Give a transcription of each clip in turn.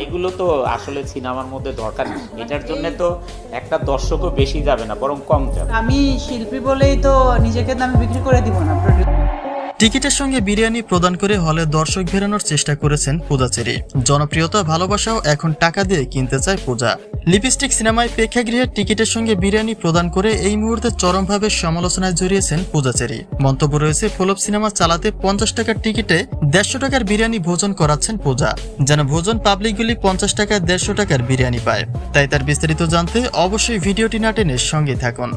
এইগুলো তো আসলে সিনেমার মধ্যে দরকার নেই। এটার জন্য তো একটা দর্শকও বেশি যাবে না, বরং কম যাবে। আমি শিল্পী বলেই তো নিজেকে আমি বিক্রি করে দিব না টিকিটের সঙ্গে বিরিয়ানি প্রদান করে হলে দর্শক ফেরানোর চেষ্টা করেছেন পূজাচেরি। জনপ্রিয়তা ভালোবাসাও এখন টাকা দিয়ে কিনতে চায় পূজা। লিপস্টিক সিনেমায় প্রেক্ষাগৃহের টিকিটের সঙ্গে বিরিয়ানি প্রদান করে এই মুহূর্তে চরমভাবে সমালোচনায় জড়িয়েছেন পূজাচেরি। মন্তব্য রয়েছে ফলপ সিনেমা চালাতে পঞ্চাশ টাকার টিকিটে দেড়শো টাকার বিরিয়ানি ভোজন করাচ্ছেন পূজা। যেন ভোজন পাবলিকগুলি পঞ্চাশ টাকায় দেড়শো টাকার বিরিয়ানি পায়। তাই তার বিস্তারিত জানতে অবশ্যই ভিডিওটি না টেনে সঙ্গে থাকুন।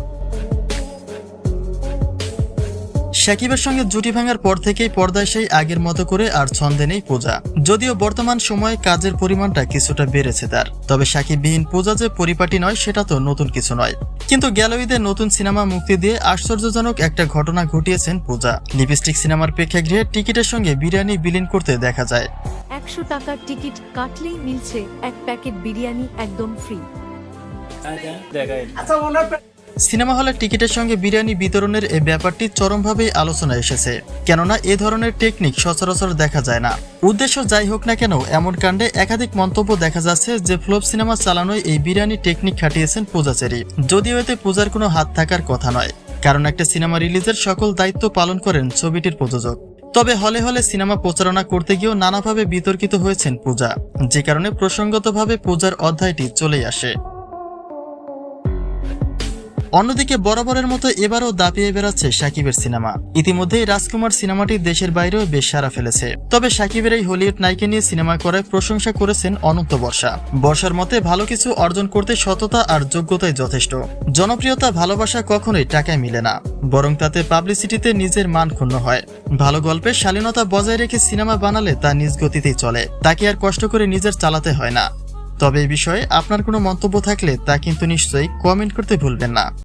সাকিবের সঙ্গে জুটি ভাঙার পর থেকেই পর্দায় সেই আগের মতো করে আর ছন্দে নেই পূজা। যদিও বর্তমান সময়ে কাজের পরিমাণটা কিছুটা বেড়েছে তার। তবে সাকিববিহীন পূজা যে পরিপাটি নয় সেটা তো নতুন কিছু নয়। কিন্তু গেল ঈদে নতুন সিনেমা মুক্তি দিয়ে আশ্চর্যজনক একটা ঘটনা ঘটিয়েছেন পূজা। লিপস্টিক সিনেমার প্রেক্ষাগৃহে টিকিটের সঙ্গে বিরিয়ানি বিলীন করতে দেখা যায়। একশো টাকার টিকিট কাটলেই মিলছে এক প্যাকেট বিরিয়ানি একদম ফ্রি। সিনেমা হলে টিকিটের সঙ্গে বিরিয়ানি বিতরণের এই ব্যাপারটি চরমভাবেই আলোচনায় এসেছে। কেননা এ ধরনের টেকনিক সচরাচর দেখা যায় না। উদ্দেশ্য যাই হোক না কেন, এমন কাণ্ডে একাধিক মন্তব্য দেখা যাচ্ছে যে ফ্লোপ সিনেমা চালানোয় এই বিরিয়ানি টেকনিক খাটিয়েছেন পূজাচেরি। যদিও এতে পূজার কোনো হাত থাকার কথা নয়, কারণ একটা সিনেমা রিলিজের সকল দায়িত্ব পালন করেন ছবিটির প্রযোজক। তবে হলে হলে সিনেমা প্রচারণা করতে গিয়েও নানাভাবে বিতর্কিত হয়েছেন পূজা, যে কারণে প্রসঙ্গতভাবে পূজার অধ্যায়টি চলেই আসে। অন্যদিকে বরাবরের মতো এবারও দাপিয়ে বেড়াচ্ছে সাকিবের সিনেমা। ইতিমধ্যেই রাজকুমার সিনেমাটি দেশের বাইরেও বেশ সারা ফেলেছে। তবে সাকিবের এই হলিউড নায়িকা নিয়ে সিনেমা করায় প্রশংসা করেছেন অনন্ত বর্ষা। বর্ষার মতে ভালো কিছু অর্জন করতে সততা আর যোগ্যতাই যথেষ্ট। জনপ্রিয়তা, ভালোবাসা কখনোই টাকায় মিলে না। বরং তাতে পাবলিসিটিতে নিজের মান ক্ষুণ্ণ হয়। ভালো গল্পের শালীনতা বজায় রেখে সিনেমা বানালে তা নিজ গতিতেই চলে। তাকে আর কষ্ট করে নিজের চালাতে হয় না। তবে এই বিষয়ে আপনার কোনো মন্তব্য থাকলে তা কিন্তু নিশ্চয়ই কমেন্ট করতে ভুলবেন না।